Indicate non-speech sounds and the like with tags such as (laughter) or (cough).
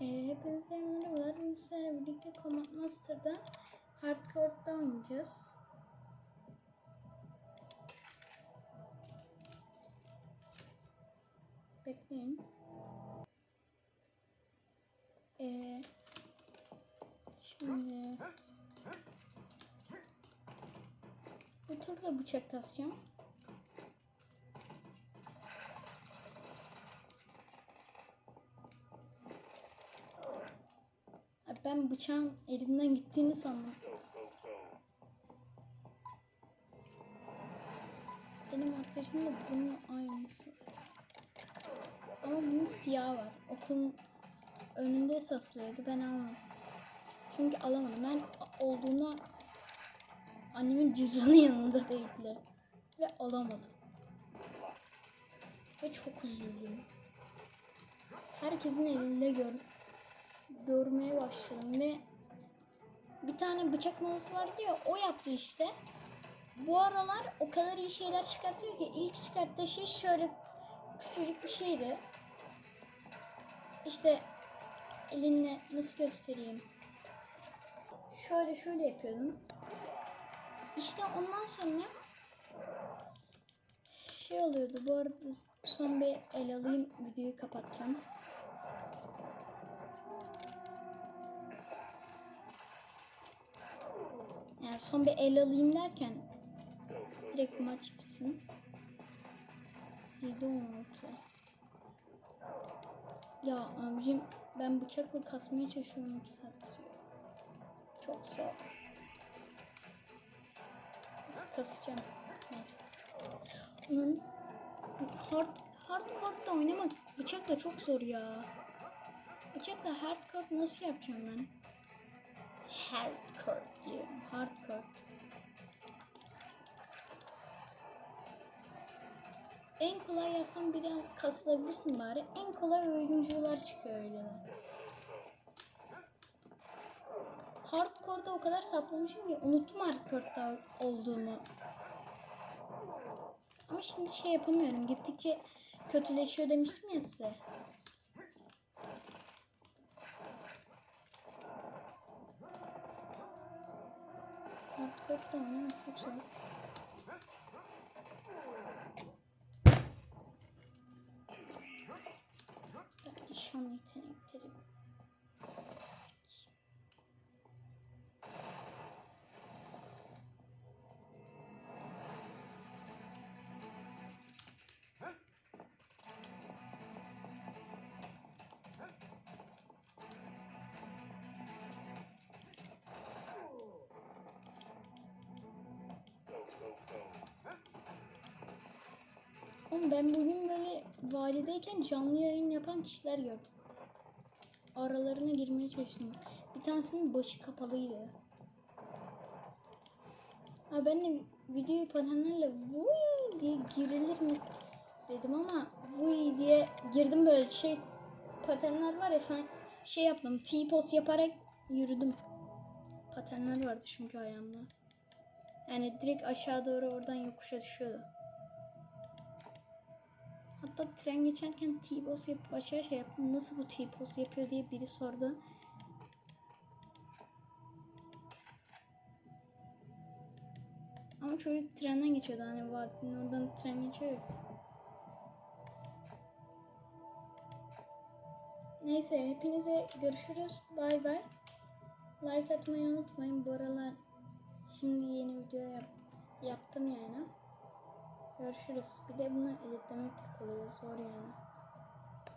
Ee, hepinize merhabalar. Bugün sizlerle birlikte Combat Master'da Hardcore'da oynayacağız. Bekleyin. Ee, şimdi bu turda bıçak kasacağım. Ben bıçağın elimden gittiğini sandım. Benim arkadaşım da bunun aynısı. Ama bunun siyahı var. Okulun önünde saslıyordu. Ben almadım. Çünkü alamadım. Ben olduğunda annemin cüzdanı (laughs) yanında değildi. Ve alamadım. Ve çok üzüldüm. Herkesin elinde gör görmeye başladım ve bir tane bıçak molası vardı ya o yaptı işte. Bu aralar o kadar iyi şeyler çıkartıyor ki ilk çıkarttığı şey şöyle küçücük bir şeydi. İşte elinle nasıl göstereyim? Şöyle şöyle yapıyordun. İşte ondan sonra şey oluyordu. Bu arada son bir el alayım videoyu kapatacağım. Yani son bir el alayım derken direkt maç bitsin. 7 16. Ya abicim ben bıçakla kasmaya çalışıyorum 2 saattir. Çok zor. Nasıl kasacağım? Onun hard hardcore'da oynamak bıçakla çok zor ya. Bıçakla hardcore nasıl yapacağım ben? Hardcore diyorum. Hardcore. En kolay yapsam biraz kasılabilirsin bari. En kolay oyuncular çıkıyor öyle. Hardcore'da o kadar saplamışım ki unuttum hardcore'da olduğumu. Ama şimdi şey yapamıyorum. Gittikçe kötüleşiyor demiştim ya size. Hardcore'da oynamak çok zor. Ben nişan yeteneklerim. Ben bugün böyle vadideyken canlı yayın yapan kişiler gördüm. Aralarına girmeye çalıştım. Bir tanesinin başı kapalıydı. Ha ben de video patenlerle vuy diye girilir mi dedim ama vuy diye girdim böyle şey patenler var ya sen şey yaptım T-pose yaparak yürüdüm. Patenler vardı çünkü ayağımda. Yani direkt aşağı doğru oradan yokuşa düşüyordu. Hatta tren geçerken T-pose yapıp aşağı şey yaptım. Nasıl bu T-pose yapıyor diye biri sordu. Ama çocuk trenden geçiyordu. Hani vadinin oradan tren geçiyor. Neyse hepinize görüşürüz. Bay bay. Like atmayı unutmayın. Bu aralar şimdi yeni video yap yaptım yani. Görüşürüz. Bir de bunu editlemek de kalıyor. Zor yani.